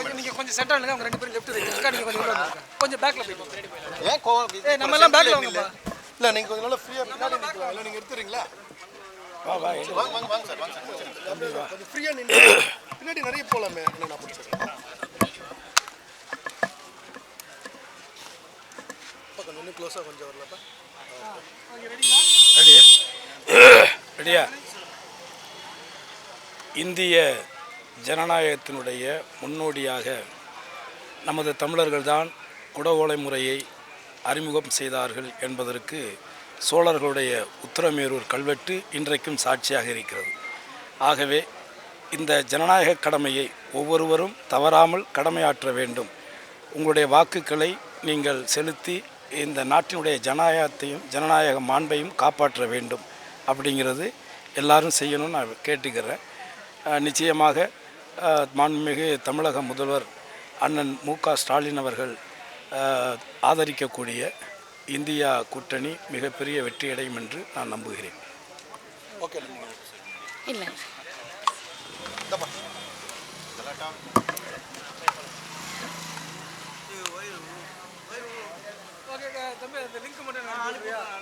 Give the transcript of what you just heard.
கொஞ்சம் நீங்க கொஞ்சம் செட் ஆனுங்க அவங்க ரெண்டு பேரும் லெஃப்ட் ரைட் அக்கா நீங்க கொஞ்சம் உள்ள வந்துருங்க. கொஞ்சம் பேக்ல போயிட்டு ஏன் கோவம்? ஏய் நம்ம எல்லாம் பேக்ல வாங்கப்பா. இல்லை நீங்கள் கொஞ்சம் நல்லா ஃப்ரீயாக பின்னாடி நிற்கலாம் இல்லை நீங்கள் எடுத்துறீங்களா? வாங்க வாங்க வாங்க சார் வாங்க சார் கொஞ்சம் ஃப்ரீயாக நின்று பின்னாடி நிறைய போகலாமே என்ன நான் பிடிச்சிருக்கேன் கொஞ்சம் இன்னும் க்ளோஸாக கொஞ்சம் வரலப்பா ரெடியா? ரெடியா? இந்திய ஜனநாயகத்தினுடைய முன்னோடியாக நமது தமிழர்கள்தான் குடவோலை முறையை அறிமுகம் செய்தார்கள் என்பதற்கு சோழர்களுடைய உத்தரமேரூர் கல்வெட்டு இன்றைக்கும் சாட்சியாக இருக்கிறது. ஆகவே இந்த ஜனநாயக கடமையை ஒவ்வொருவரும் தவறாமல் கடமையாற்ற வேண்டும். உங்களுடைய வாக்குகளை நீங்கள் செலுத்தி இந்த நாட்டினுடைய ஜனநாயகத்தையும் ஜனநாயக மாண்பையும் காப்பாற்ற வேண்டும். அப்படிங்கிறது எல்லாரும் செய்யணும்னு நான் கேட்டுக்கிறேன். நிச்சயமாக மாண்புமிகு தமிழக முதல்வர் அண்ணன் மு க ஸ்டாலின் அவர்கள் ஆதரிக்கக்கூடிய இந்தியா கூட்டணி மிகப்பெரிய வெற்றியடையும் என்று நான் நம்புகிறேன். ஓகே இல்லை. ஓகே தம்பி அந்த லிங்க்